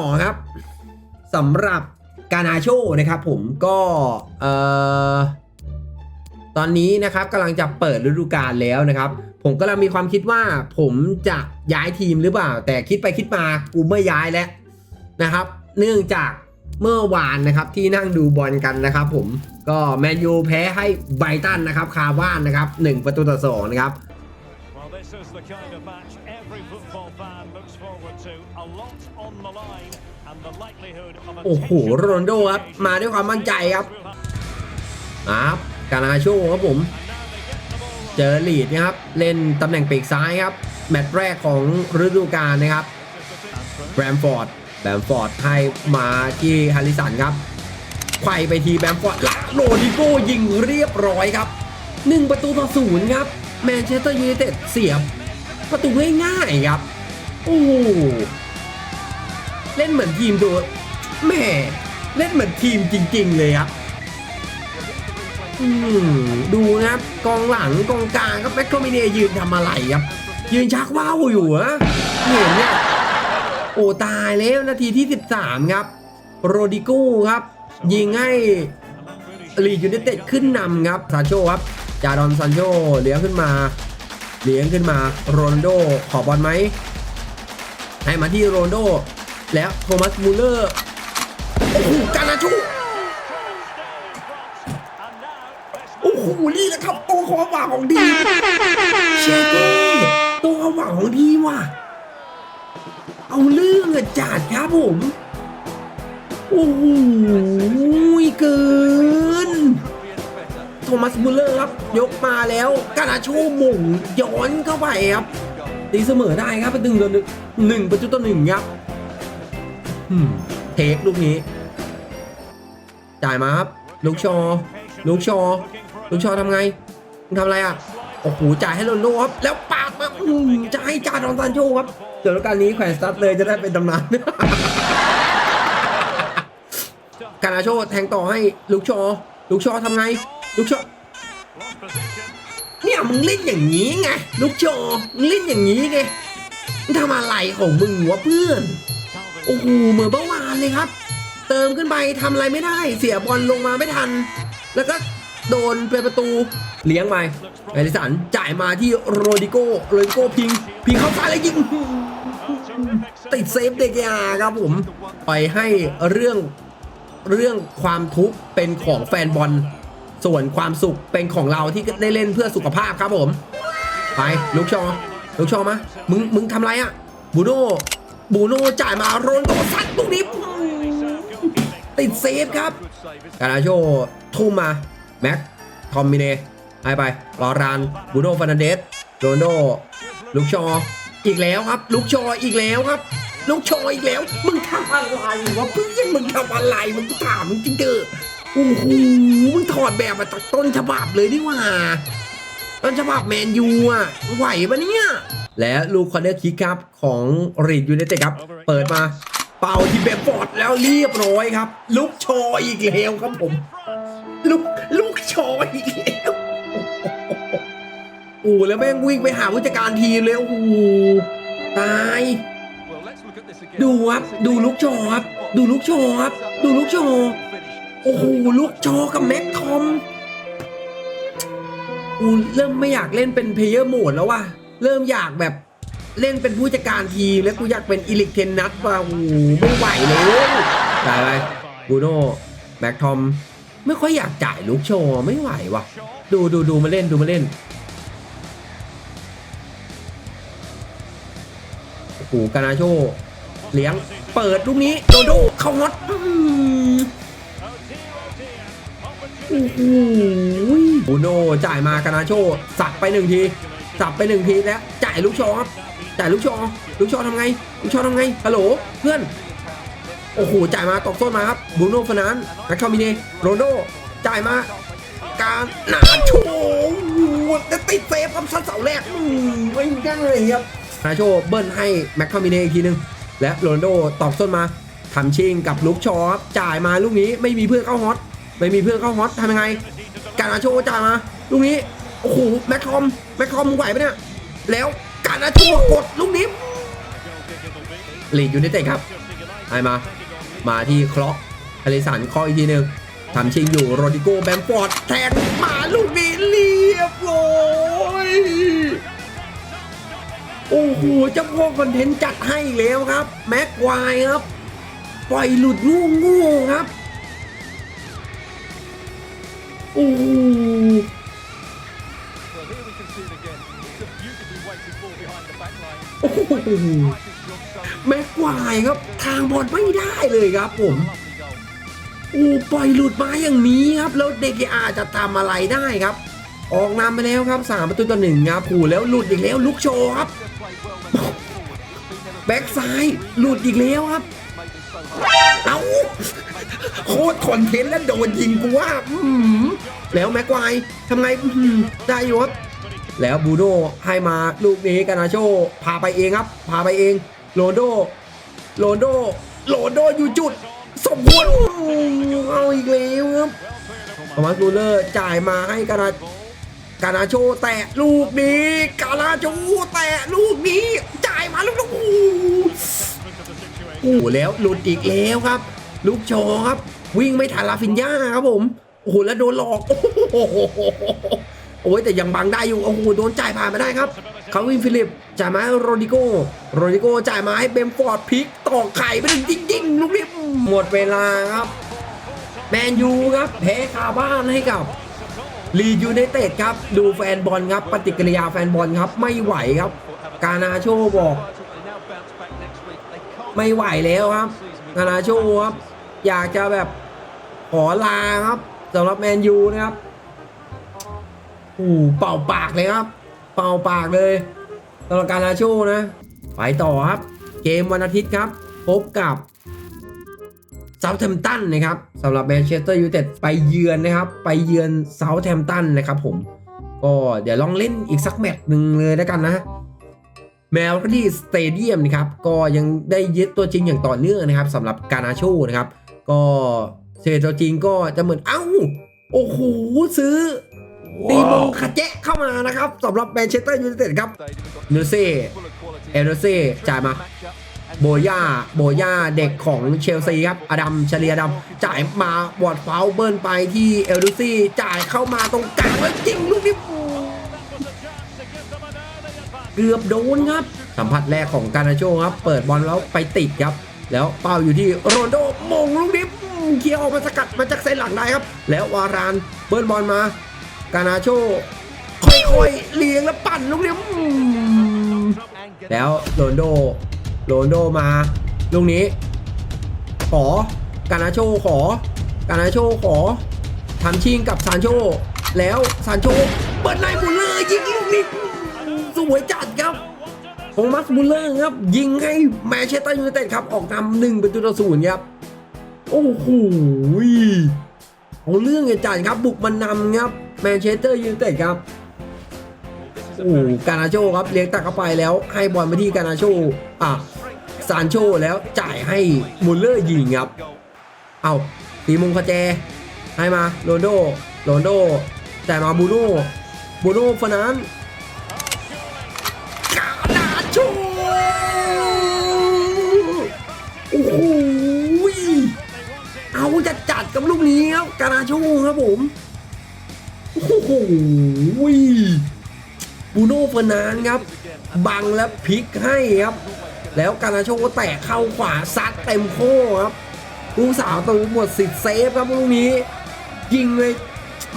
ต่อครับสำหรับกานาโชนะครับผมก็เอ่อตอนนี้นะครับกำลังจะเปิดฤดูกาลแล้วนะครับ ผมกำลังมีความคิดว่าผมจะย้ายทีมหรือเปล่า แต่คิดไปคิดมากูไม่ย้ายแล้วนะครับ เนื่องจากเมื่อวานนะครับที่นั่งดูบอลกันนะครับ ผมก็แมนยูแพ้ให้ไบตันนะครับคาบ้านนะครับ1ประตูต่อสองนะครับ Well, this is the kind of match every football fan looks forward to. A lot โอ้โหโรนลโดครับ มาด้วยความมั่นใจครับครับกานาโชครับผม เจอลีดนะครับ เล่นตำแหน่งปีกซ้ายครับ แมตช์แรกของฤดูกาลนะครับแบรมฟอร์ดแบรมฟอร์ดให้มาที่ฮาริสันครับไขว่ไปทีแบรมฟอร์ดลักโรดิโก้ยิงเรียบร้อยครับ 1 ประตูต่อศูนย์ครับ แมนเชสเตอร์ยูไนเต็ดเสียบ ประตูง่ายๆครับ โอ้โห เล่นเหมือนทีมดดแหม่เล่นเหมือนทีมจริง ๆ เลยครับอืมดูนะครับกองหลังกองกลางครับแม็กโทมิเนียยืนทำอะไรครับ ยืนชักว่าวอยู่อะเห็นเนี่ยโอ้ตายแล้วนาทีที่ 13 ครับ โรดิโก้ครับ ยิงให้ลีดยูไนเต็ดขึ้นนำครับซานโชครับจาดอนซานโชเลี้ยงขึ้นมา เลี้ยงขึ้นมาโรนโดขอบอลไหมให้มาที่โรนโด แล้วโทมัสมูลเลอร์โอ้โหกานาชูโอ้โหนี่แหละครับตัวความหวังของทีเชเก้ตัวความหวังของทีว่ะเอาเรื่องอะจัดครับผมโอ้โหเกินโทมัสมูลเลอร์ครับ ยกมาแล้วกานาโชหม่งย้อนเข้าไปครับตีเสมอได้ครับเป็นหนึ่งต่อหนึ่งหนึ่งประตูต่อหนึ่งครับ เทคลูกนี้ จ่ายมาครับ ลูกชอ ลูกชอ ลูกชอทำไงมึงทำอะไรอะ โอ้โห จ่ายให้โรนโดครับ แล้วปาดมาอืมจะให้จาดอนซานโชครับ เดี๋ยวการนี้แขวนสตัดเลยจะได้เป็นตำนานกานาโชแทงต่อให้ลูกชอ ลูกชอทำไง ลูกชอเนี่ยมึงเล่นอย่างนี้ไง ลูกชอมึงเล่นอย่างนี้ไงมึงทำอะไรของมึงวะเพื่อน โอ้โหเหมือนเมื่อวานเลยครับ เติมขึ้นไปทำอะไรไม่ได้ เสียบอลลงมาไม่ทัน แล้วก็โดนเป็นประตูเลี้ยงไปไอริสันจ่ายมาที่โรดิโกโรดิโกพิง พิงเข้าซ้ายแล้วยิงติดเซฟเดกยาครับผมปล่อยให้เรื่องเรื่องความทุกข์เป็นของแฟนบอลส่วนความสุขเป็นของเราที่ได้เล่นเพื่อสุขภาพครับผม ไป ลูกชอ ลูกชอมา มึง มึงทำไรอะบูโน่ บูโน่จ่ายมาโรนโดซัดตรงนี้ติดเซฟครับกานาโชทุ่มมา แม็กทอมมิเนให้ไปลอรานบูโน่ฟานันเดสโรนโดลูกชออีกแล้วครับ ลูกชออีกแล้วครับ ลูกชออีกแล้ว มึงทำอะไรวะเพื่อนมึงทำอะไรมึงถามมึงจริงเด้อโอ้โหมึงถอดแบบมาจากต้นฉบับเลยนี่ว่า ต้นฉบับแมนยูอะไหวปะเนี่ย และลูกคอนเนอร์คิกครับของรีดยูไนเต็ดครับ เปิดมาเป่าที่แบบฟอร์ดแล้วเรียบร้อยครับ ลูกชออีกแล้วครับผม ลูกลูกชออีกแล้วโอ้โหแล้วแม่งวิ่งไปหาผู้จัดการทีมเลยโอ้โหตาย ดูครับดูลูกชอครับดูลูกชอครับดูลูกชอโอ้โหลูกชอกับแม็กทอม กูเริ่มไม่อยากเล่นเป็นเพลเยอร์โหมดแล้วว่ะ เริ่มอยากแบบเล่นเป็นผู้จัดการทีมแล้วกูอยากเป็นอิลิกเทนนัทว่ะโอ้โหไม่ไหวเลยจ่ายไปบูโน่แม็กทอม ไม่ค่อยอยากจ่ายลูกโชว์ไม่ไหวว่ะ ดูดูดูมาเล่นดูมาเล่นโอ้โหกานาโชเลี้ยงเปิดลูกนี้โดโดเข้าฮอต อ้โหบูโน่จ่ายมากานาโชสับไปหนึ่งที สับไปหนึ่งทีแล้วจ่ายลูกชอครับจ่ายลูกชอลูกชอทำไง ลูกชอทำไง ฮัลโหล เพื่อน โอ้โห จ่ายมาตอกส้นมาครับบูโน่ฟนานแม็กคอมิเนโรนโดจ่ายมา การหนาโชว์จะติดเซฟครับซัดเสาแรกอืมไม่ได้ครับนาโชเบิ้ลให้แม็กคอมิเนอีกทีนึง และโรนโดตอกส้นมาทำชิงกับลูกชอครับจ่ายมาลูกนี้ไม่มีเพื่อนเข้าฮอต ไม่มีเพื่อนเข้าฮอตทำยังไง การนาโชจ่ายมาลูกนี้โอ้โหแม็กคอมแม็กคอมมึงไหวปะเนี่ยแล้วการนาโชกดลูกนี้ลีดอยู่ในเตะครับให้มามาที่คล็อกอลิสันคออีกทีหนึ่งทำชิงอยู่โรดิโกแบมฟอร์ดแทงมาลูกนี้เรียบร้อยโอ้โหเจ้าพ่อคอนเทนต์จัดให้แล้วครับ แม็กควายครับ ปล่อยหลุดงูงูครับ line. โอ้โห Right is good, so แม็กควายครับ ทางบอลไม่ได้เลยครับผมอูปล่อยหลุดมาอย่างนี้ครับ แล้วเดกอาจะทำอะไรได้ครับ ออกนำไปแล้วครับสามประตูต่อหนึ่งครับผูแล้วหลุดอีกแล้วลุกโชว์ครับ แบ็กซ้ายหลุดอีกแล้วครับ เอ้าโคตรคอนเทนต์แล้วโดนยิงกูว่าอื้อหือแล้วแม็กควายทำไงอื้อหือได้อยู่ครับแล้วบูโน่ให้มาลูกนี้กานาโชพาไปเองครับ พาไปเองโรนโดโรนโดโรนโดอยู่จุด สมควรณ์เอาอีกแล้วครับมัสบูเลอร์จ่ายมาให้กานา กานาโชแตะลูกนี้ กานาโชแตะลูกนี้ จ่ายมาลูกนี้ โอ้โหแล้วหลุดอีกแล้วครับ ลูกโชครับ วิ่งไม่ทันลาฟินยาครับผมโอ้โหแล้วโดนหลอกโอ้โหโอ้ยแต่ยังบังได้อยู่โอ้โหโดนจ่ายผ่านมาได้ครับเขาวินฟิลิปจ่ายมาให้โรดิโกโรดิโกจ่ายมาให้เบมฟอร์ดพลิกต่อไข่ไปถึงจริงๆลูกนี้หมดเวลาครับแมนยูครับแพ้คาบ้านให้กับลียูไนเต็ดครับ ดูแฟนบอลครับ ปฏิกิริยาแฟนบอลครับ ไม่ไหวครับ กานาโชบอก ไม่ไหวแล้วครับกานาโชครับ อยากจะแบบขอลาครับสำหรับแมนยูนะครับโอ้เป่าปากเลยครับ เป่าปากเลยสำหรับกานาโชนะไปต่อครับ เกมวันอาทิตย์ครับ พบกับเซาท์แฮมป์ตันนะครับสำหรับแมนเชสเตอร์ยูไนเต็ดไปเยือนนะครับ ไปเยือนเซาท์แฮมป์ตันนะครับผม ก็เดี๋ยวลองเล่นอีกสักแมตช์หนึ่งเลยแล้วกันนะ แมวที่สเตเดียมนะครับก็ยังได้ยึดตัวจริงอย่างต่อเนื่องนะครับสำหรับกานาโชนะครับ ก็เซตัวจริงก็จะเหมือนเอ้า โอ้โหซื้อตีมงคาเจะเข้ามานะครับสำหรับแมนเชสเตอร์ยูไนเต็ดครับ stadium. We've got เนเซ่ full of quality. เอเนเซ่จ่ายมา Match up. โบย่าโบย่าเด็กของเชลซีครับ อดัมเชลียดัมจ่ายมาบอดเฟาเบิร์นไปที่เอลดูซี่จ่ายเข้ามาตรงกลางแล้วยิงลูกนี้ เกือบโดนครับ สัมผัสแรกของการนาโชครับ เปิดบอลแล้วไปติดครับ แล้วเป้าอยู่ที่โรนโดมงลูกนี้เคลียร์ออกมาสกัดมาจากเส้นหลังได้ครับ แล้ววารานเบิร์นบอลมา การนาโชค่อยๆเลี้ยงแล้วปั่นลูกนี้แล้วโรนโดโรนโดมาลูกนี้ ขอกานาโชขอกานาโชขอทำชิงกับซานโชแล้วซานโชเปิดไล่บุลเลอร์ยิงลูกนี้ สวยจัดครับโทมัสบุลเลอร์ครับ ยิงให้แมนเชสเตอร์ยูไนเต็ดครับ ออกนำหนึ่งเป็นตัวต่อศูนย์ครับ โอ้โหเอาเรื่องไงจัดครับ บุกมานำครับแมนเชสเตอร์ยูไนเต็ดครับโอ้กานาโชครับเลี้ยงตักเข้าไปแล้วให้บอลมาที่กานาโชอะซานโชแล้วจ่ายให้มุลเลอร์ยิงครับ เอาตีมงคาแจให้มาโรนโดโรนโดจ่มาบูโน่บูโน่ฟานัน โอ้โหเอาจะจัดกับลูกนี้ครับกานาโชครับผม โอ้โหบูโน่เฟอร์นานครับ บังแล้วพลิกให้ครับ แล้วกานาโชก็แตะเข้าขวาซัดเต็มโค้ครับลูกสาวตูหมดสิทธิ์เซฟครับลูกนี้ ยิงเลย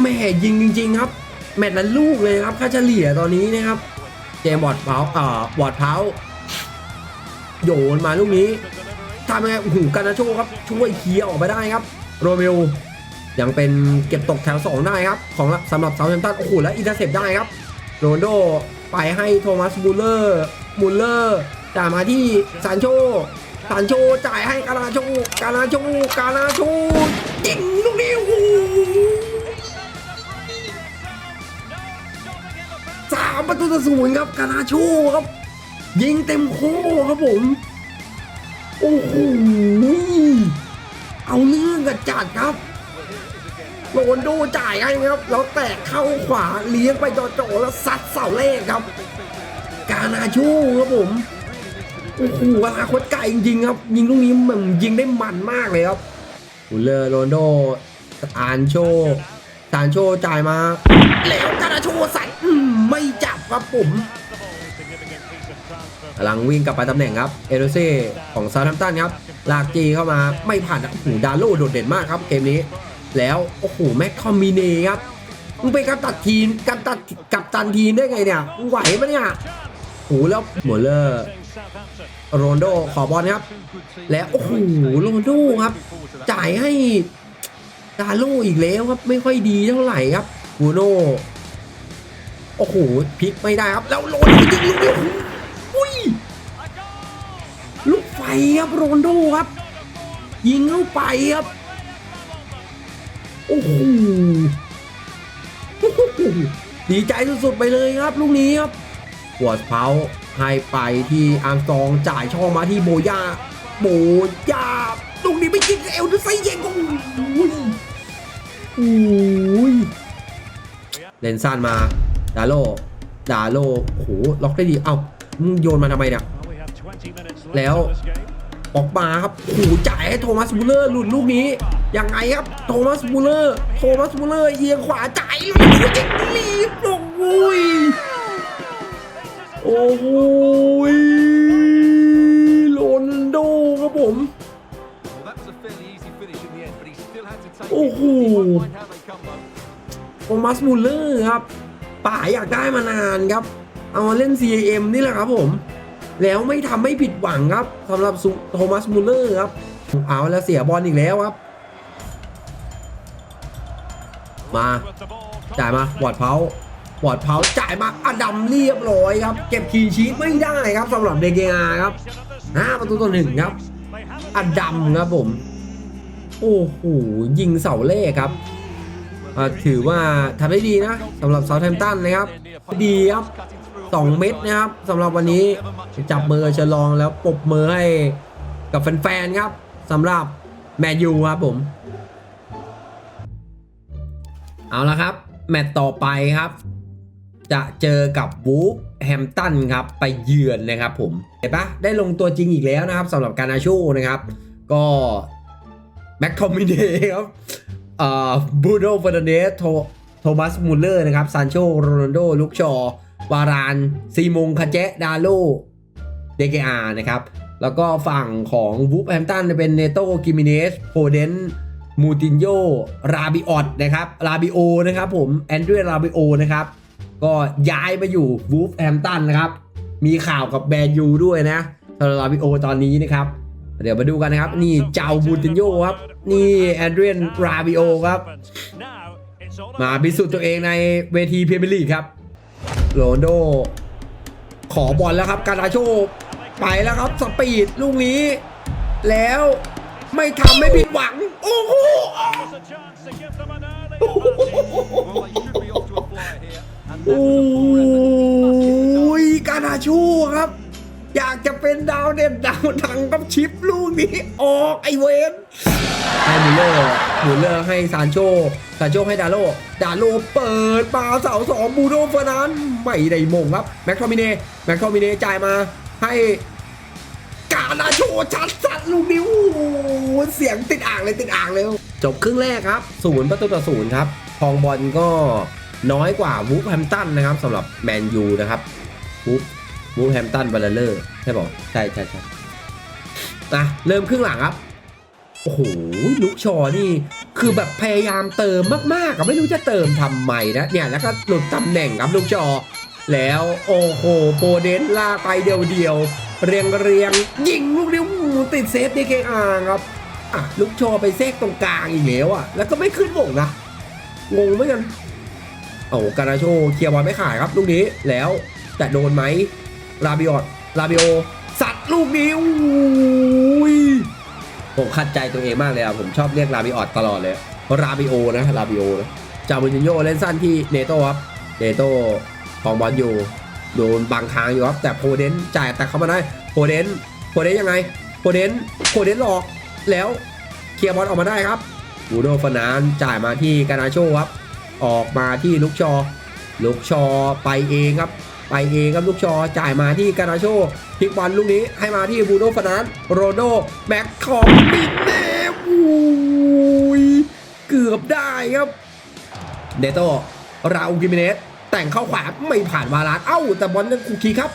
แม่ยิงจริง ๆ ครับ แมตช์ละลูกเลยครับ ค่าเฉลี่ยตอนนี้นะครับ เจมบอดเผาอ่าบอดเผาโยนมาลูกนี้ ทำยังไงโอ้โหกานาโชครับช่วยเคลียร์ออกไปได้ครับโรเมโอยังเป็นเก็บตกแถว 2 ได้ครับ ของสำหรับเซาท์แฮมป์ตันโอ้โหแล้วอินเตอร์เซปได้ครับโรนโดไปให้โทมัสบูลเลอร์มูลเลอร์จ่ายมาที่ซานโชซานโชจ่ายให้กานาโชกานาโชกานาโชยิงลูกนี้โอ้โหสามประตูต่อศูนย์ครับกานาโชครับ ยิงเต็มโค้ครับผม โอ้โหเอาเรื่องกันจัดครับโรนโดจ่ายให้ครับ แล้วแตะเข้าขวาเลี้ยงไปจ่อๆแล้วซัดเสาแรกครับ กานาชูครับผมโอ้โหอนาคตไกลจริงๆครับ ยิงลูกนี้มันยิงได้มันมากเลยครับหูเลอร์โรนโดอานโชซานโชจ่ายมา แล้วกานาโชใส่ไม่จับครับผม กำลังวิ่งกลับไปตำแหน่งครับ เอโรเซ่ของซาทัมตันครับ ลากจีเข้ามาไม่ผ่านโอ้โหดาโลโดดเด่นมากครับเกมนี้ แล้วโอ้โหแม็กคอมมิเน่ครับมึงเป็นกัปตันทีมกัปตันกัปตันทีมได้ไงเนี่ยมึงไหวปะเนี่ยโอ้โหแล้วหมดเลอร์โรนโดขอบอลครับ และโอ้โหโรนโดครับ จ่ายให้ดาโลอีกแล้วครับไม่ค่อยดีเท่าไหร่ครับบูโนโอ้โหพลิกไม่ได้ครับ แล้วโรนโดยิงลูกนี้อุ้ย ครับโรนโดครับ ยิงเข้าไปครับ โอ้โหดีใจสุดๆไปเลยครับ ลูกนี้ครับหัวเพาให้ไปที่อาร์มสตองจ่ายช่องมาที่โบยาโบยาลูกนี้ไม่ยิงเอลดูไซเย็งโอ้โหโอ้ยเลนซ่านมาดาโลดาโลโอ้โหล็อกได้ดี เอ้ามึงโยนมาทำไมเนี่ย แล้วออกมาครับโอ้โหจ่ายให้โทมัสมูเลอร์หลุดลูกนี้ยังไงครับโทมัสมูเลอร์โทมัสมูเลอร์เอียงขวาจ่ายลูกนี้เจ็กลีบโอ้ยโอ้โหโรนโดครับผม Well, that was a fairly easy finish in the end, but he still had to take Oh. it. He won't mind how they come though. โทมัสมูลเลอร์ครับ ป่าอยากได้มานานครับ เอามาเล่น CAM นี่แหละครับผม แล้วไม่ทำให้ผิดหวังครับสำหรับโทมัสมูลเลอร์ครับเอาแล้วเสียบอลอีกแล้วครับ มาจ่ายมาบอดเพาบอดเพาจ่ายมาอดัมเรียบร้อยครับ เก็บคีชีตไม่ได้ครับสำหรับเดเกอาครับห้าประตูต่อหนึ่งครับอดัมครับผม โอ้โหยิงเสาเลขครับถือว่าทำได้ดีนะสำหรับเซาท์แฮมป์ตันนะครับ ดีครับ 2 เม็ดนะครับสำหรับวันนี้จับมือกับเชลองแล้วปบมือให้กับแฟนๆครับสำหรับแมนยูครับผม เอาละครับ แมตต์ต่อไปครับ จะเจอกับวูฟแฮมตันครับ ไปเยือนนะครับผม เห็นปะได้ลงตัวจริงอีกแล้วนะครับสำหรับการนาโชนะครับ ก็แม็กทอมมิเนครับบูโดเฟอร์นันเดสโทโทมัสมูลเลอร์นะครับซานโชโรนัลโดลุกชอ วารานซีมงคาเจดาโลเดเกอานะครับ แล้วก็ฝั่งของวูฟแฮมตันเป็นเนโตกิมิเนสโพเดนมูตินโยราบิออตนะครับราบิโอนะครับผมแอนดรราบิโอนะครับ ก็ย้ายมาอยู่วูฟแฮมตันนะครับ มีข่าวกับแบรนยูด้วยนะสำหรับราบิโอตอนนี้นะครับ เดี๋ยวมาดูกันนะครับ นี่เจ้ามูตินโยครับ นี่แอนดรีนราบิโอครับ มาพิสูจน์ตัวเองในเวทีพรีเมียร์ลีกครับ โรนโด ขอบอลแล้วครับกาตาโชไปแล้วครับสปีดลูกนี้ แล้วไม่ทำไม่ผิดหวัง โอ้โหโอ้ยกาตาโชครับ อยากจะเป็นดาวเด่นดาวดังกับชิปลูกนี้ ออกไอเวน ให้มูเลอร์มูเลอร์ให้ซานโชซานโชให้ดาโลดาโลเปิดมาเสาสองบูโดเฟอร์นันไม่ได้มงครับแม็กทอมิเน่แม็กทอมิเน่จ่ายมาให้การาโชชัดสัดลูกนี้โอ้เสียงติดอ่างเลยติดอ่างเลยจบครึ่งแรกครับศูนย์ประตูต่อศูนย์ครับทองบอลก็น้อยกว่าวูฟแฮมตันนะครับสำหรับแมนยูนะครับวูฟวูฟแฮมตันบัลเลอร์ใช่บอกใช่ใช่ใช่นะเริ่มครึ่งหลังครับ โอ้โหลุกชอนี่ คือแบบพยายามเติมมากๆอะไม่รู้จะเติมทำไมนะเนี่ยแล้วก็หลุดตำแหน่งครับลุกชอ แล้วโอ้โหโปเดนล่าไปเดียวๆเรียงเรียงยิงลูกนี้ติดเซฟดีเคอาครับอะลูกชอไปแทรกตรงกลางอีกแล้วอะแล้วก็ไม่ขึ้นหม่งนะงงเหมือนกันโอ้การาโชเคลียร์บอลไม่ขาดครับลูกนี้แล้วจะโดนไหมลาบิออตลาบิโอสัตว์ลูกนี้โอ้ย ผมขัดใจตัวเองมากเลยอะผมชอบเรียกลาบิออตตลอดเลยเพราะลาบิโอนะลาบิโอนะจาบุญโยเล่นสั้นที่เนโต้ครับเนโต้ของบอลอยู่โดนบังทางอยู่ครับแต่โพเดนจ่ายแต่เขามาได้โพเดนโพเดนยังไงโพเดนโพเดนหลอกแล้วเคลียร์บอลออกมาได้ครับบูโดฟนานจ่ายมาที่กานาโชครับออกมาที่ลุกชอลุกชอไปเองครับ ไปเองครับลูกชอจ่ายมาที่การาโชพลิกบอลลูกนี้ให้มาที่บูโนฟานันโรโดแบ็คคอมปิดแน่โอ้ยเกือบได้ครับเดโตราอูกิมิเนสแต่งเข้าขวาไม่ผ่านวาลานเอ้า แต่บอลยังคุกคีครับ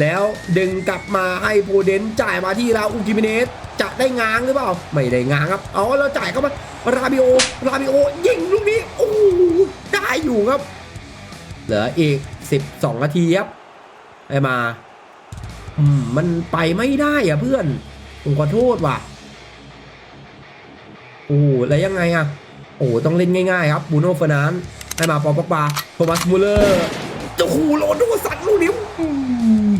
แล้วดึงกลับมาให้โพเดนจ่ายมาที่ราอูกิมิเนสจะได้ง้างหรือเปล่า ไม่ได้ง้างครับ เอาแล้วจ่ายเข้ามา ราบิโอ ราบิโอ ยิงลูกนี้ โอ้ได้อยู่ครับ เหลืออีก 12นาทีครับไอ้มา อืม มันไปไม่ได้อะเพื่อนผมขอโทษว่ะโอ้โหแล้วยังไงอะโอ้โหต้องเล่นง่ายๆครับบูโน่เฟอร์นานซ์ให้มาปอปอกบาโทมัสมูเลอร์โอ้โหโรนลโดสัตว์ลูกนิ้วอืม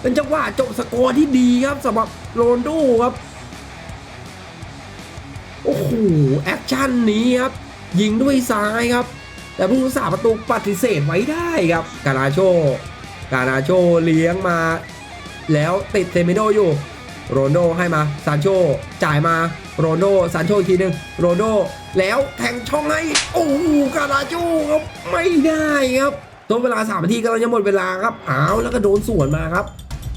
เป็นจังหวะจบสกอร์ที่ดีครับสำหรับโรนลโดครับโอ้โหแอคชั่นนี้ครับ ยิงด้วยซ้ายครับ แต่ผู้รักษาประตูปฏิเสธไว้ได้ครับกานาโชกานาโชเลี้ยงมา แล้วติดเซมิโดอยู่ โรนโดให้มาซานโชจ่ายมาโรนโดซานโชอีกทีหนึ่งโรนโดแล้วแทงช่องให้โอ้โหกานาโชครับไม่ได้ครับต้นเวลา3นาทีกำลังจะหมดเวลาครับอ้าวแล้วก็โดนสวนมาครับ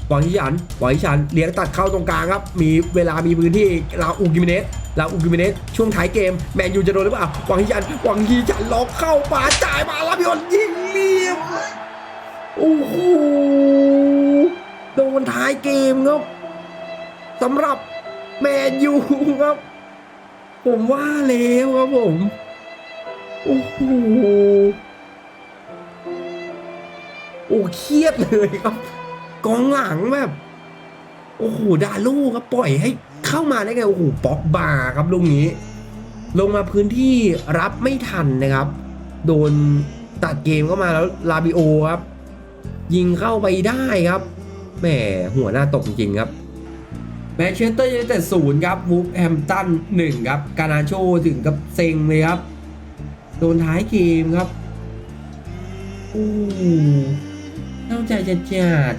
หวังฮิยันหวังฮิชันเลี้ยงตัดเข้าตรงกลางครับ มีเวลามีพื้นที่ลาอูกิมิเนส ลาอูกิเมเนสช่วงท้ายเกม แมนยูจะโดนหรือเปล่าหวังฮิยันหวังฮิชันล็อกเข้าป่าจ่ายมาแล้วพี่อนยิงเรียบโอ้โหโดนท้ายเกมครับสำหรับแมนยูครับ ผมว่าแล้วครับผมโอ้โหโอ้เครียดเลยครับ กองหลังแบบ โอ้โหดาลูครับปล่อยให้ เข้ามาได้ไงโอ้โหป๊อกบาร์ครับลูกนี้ ลงมาพื้นที่รับไม่ทันนะครับ โดนตัดเกมเข้ามาแล้วลาบิโอครับ ยิงเข้าไปได้ครับแหมหัวหน้าตกจริงครับแมนเชสเตอร์ยูไนเต็ดศูนย์ครับวูฟแฮมตันหนึ่งครับ การนาโชถึงกับเซ็งเลยครับ โดนท้ายเกมครับโอ้โหน่าใจจะจัด